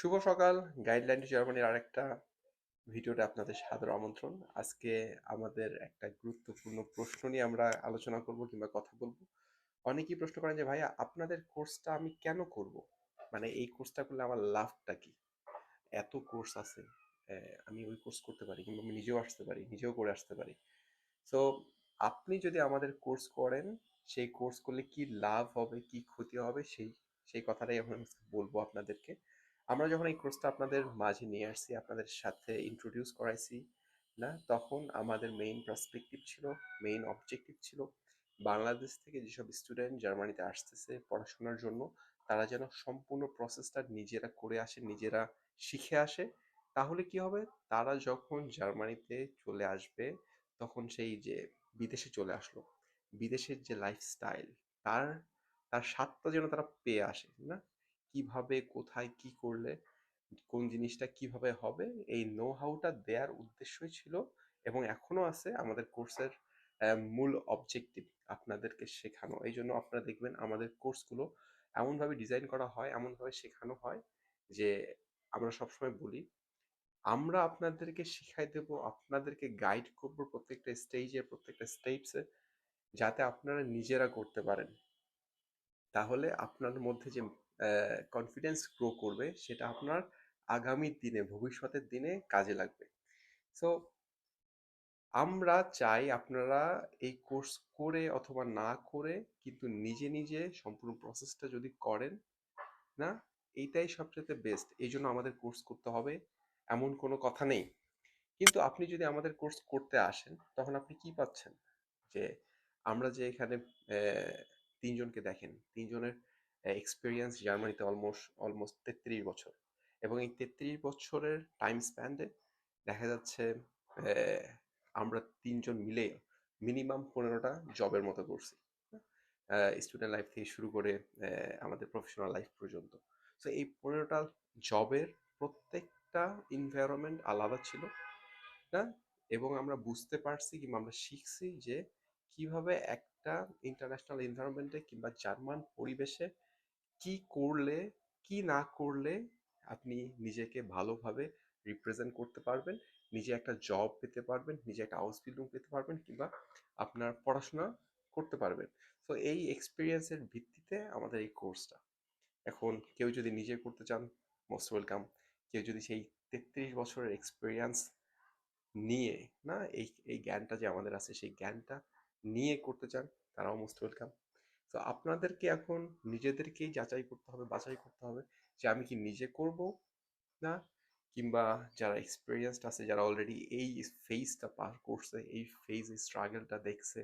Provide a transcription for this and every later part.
শুভ সকাল। গাইডলাইন জার্মানির আরেকটা ভিডিওতে আপনাদের সাদর আমন্ত্রণ। আজকে আমাদের একটা গুরুত্বপূর্ণ প্রশ্ন নিয়ে আমরা আলোচনা করব কিংবা কথা বলব। অনেকেই প্রশ্ন করেন যে, ভাইয়া, আপনাদের কোর্সটা আমি কেন করব? মানে এই কোর্সটা করলে আমার লাভটা কি? এত কোর্স আছে আমি ওই কোর্স করতে পারি কিংবা আমি নিজেও আসতে পারি, নিজেও করে আসতে পারি। সো আপনি যদি আমাদের কোর্স করেন, সেই কোর্স করলে কি লাভ হবে, কি ক্ষতি হবে, সেই সেই কথাটাই আমি বলব আপনাদেরকে। আমরা যখন এই কোর্সটা আপনাদের মাঝে নিয়ে আসছি, আপনাদের সাথে ইন্ট্রোডিউস করাইছি, না? তখন আমাদের মেইন পার্সপেক্টিভ ছিল মেইন অবজেক্টিভ ছিল বাংলাদেশ থেকে যেসব স্টুডেন্ট জার্মানিতে আসতেছে পড়াশোনার জন্য, তারা যেন সম্পূর্ণ প্রসেসটা নিজেরা করে আসে, নিজেরা শিখে আসে। তাহলে কি হবে? তারা যখন জার্মানিতে চলে আসবে, তখন সেই যে বিদেশে চলে আসলো, বিদেশের যে লাইফস্টাইল তার তার স্বাদটা যেন তারা পেয়ে আসে, না? কীভাবে, কোথায়, কি করলে, কোন জিনিসটা কীভাবে হবে, এই নো হাউটা দেওয়ার উদ্দেশ্যই ছিল এবং এখনও আছে আমাদের কোর্সের মূল অবজেক্টিভ আপনাদেরকে শেখানো। এই জন্য আপনারা দেখবেন আমাদের কোর্সগুলো এমনভাবে ডিজাইন করা হয়, এমনভাবে শেখানো হয় যে আমরা সবসময় বলি, আমরা আপনাদেরকে শিখাই দেব, আপনাদেরকে গাইড করব প্রত্যেকটা স্টেজে প্রত্যেকটা স্টেপসে যাতে আপনারা নিজেরা করতে পারেন। তাহলে আপনার মধ্যে যে কনফিডেন্স গ্রো করবে, সেটা আপনার আগামী দিনে, ভবিষ্যতের দিনে কাজে লাগবে। সো আমরা চাই আপনারা এই কোর্স করে অথবা না করে কিন্তু নিজে নিজে সম্পূর্ণ প্রসেসটা যদি করেন, না? এইটাই সবচেয়ে বেস্ট এই জন্য আমাদের কোর্স করতে হবে, এমন কোনো কথা নেই। কিন্তু আপনি যদি আমাদের কোর্স করতে আসেন, তখন আপনি কি পাচ্ছেন? যে, আমরা যে এখানে তিনজনকে দেখেন, তিনজনের এক্সপিরিয়েন্স জার্মানিতে অলমোস্ট অলমোস্ট তেত্রিশ বছর। এবং এই তেত্রিশ বছরের টাইম স্প্যান্ডে দেখা যাচ্ছে আমরা তিনজন মিলে মিনিমাম পনেরোটা জবের মতো করছি। স্টুডেন্ট লাইফ থেকে শুরু করে আমাদের প্রফেশনাল লাইফ পর্যন্ত। তো এই পনেরোটা জবের প্রত্যেকটা এনভায়রনমেন্ট আলাদা ছিল না এবং আমরা বুঝতে পারছি কিংবা আমরা শিখছি যে কীভাবে একটা ইন্টারন্যাশনাল এনভায়রনমেন্টে কিংবা জার্মান পরিবেশে কি করলে, কি না করলে আপনি নিজেকে ভালোভাবে রিপ্রেজেন্ট করতে পারবেন? নিজে একটা জব পেতে পারবেন, নিজে একটা হাউস বিল্ডিং পেতে পারবেন কিংবা আপনার পড়াশোনা করতে পারবেন। তো এই এক্সপিরিয়েন্সের ভিত্তিতে আমাদের এই কোর্সটা এখন কেউ যদি নিজে করতে চান মোস্ট ওয়েলকাম কেউ যদি সেই তেত্রিশ বছরের এক্সপিরিয়েন্স নিয়ে, না, এই এই জ্ঞানটা যে আমাদের আছে, সেই জ্ঞানটা নিয়ে করতে চান, তারাও মোস্ট ওয়েলকাম তো আপনাদেরকে এখন নিজেদেরকেই যাচাই করতে হবে, বাছাই করতে হবে যে আমি কি নিজে করব না? কিংবা যারা এক্সপিরিয়েন্সড আছে, যারা অলরেডি এই ফেজটা পার করছে, এই ফেজ স্ট্রাগলটা দেখছে,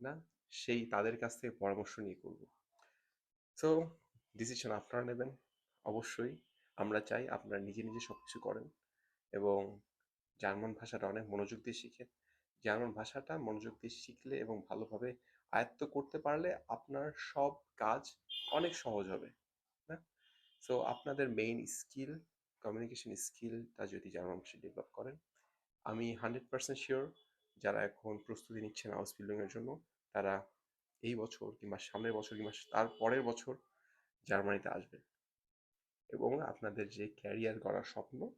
না? সেই তাদের কাছ থেকে পরামর্শ নিয়ে করব। সো ডিসিশন আপনারা নেবেন, অবশ্যই। আমরা চাই আপনারা নিজে নিজে সব কিছু করেন এবং জার্মান ভাষাটা অনেক মনোযোগ দিয়ে শিখেন। জার্মান ভাষাটা মনোযোগ দিয়ে শিখলে এবং ভালোভাবে আয়ত্ত করতে পারলে আপনার সব কাজ অনেক সহজ হবে, না? সো আপনাদের মেইন স্কিল কমিউনিকেশন স্কিলটা যদি জার্মান ভাষায় ডেভেলপ করেন। আমি হান্ড্রেড পার্সেন্ট শিওর যারা এখন প্রস্তুতি নিচ্ছেন হাউস বিল্ডিংয়ের জন্য, তারা এই বছর কিংবা সামনের বছর কিংবা তার পরের বছর জার্মানিতে আসবে। এবং আপনাদের যে ক্যারিয়ার গড়ার স্বপ্ন,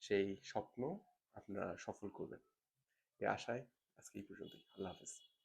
সেই স্বপ্ন আপনারা সফল করবেন। এই আশায় আজকে এই পর্যন্তই। আল্লাহ হাফেজ।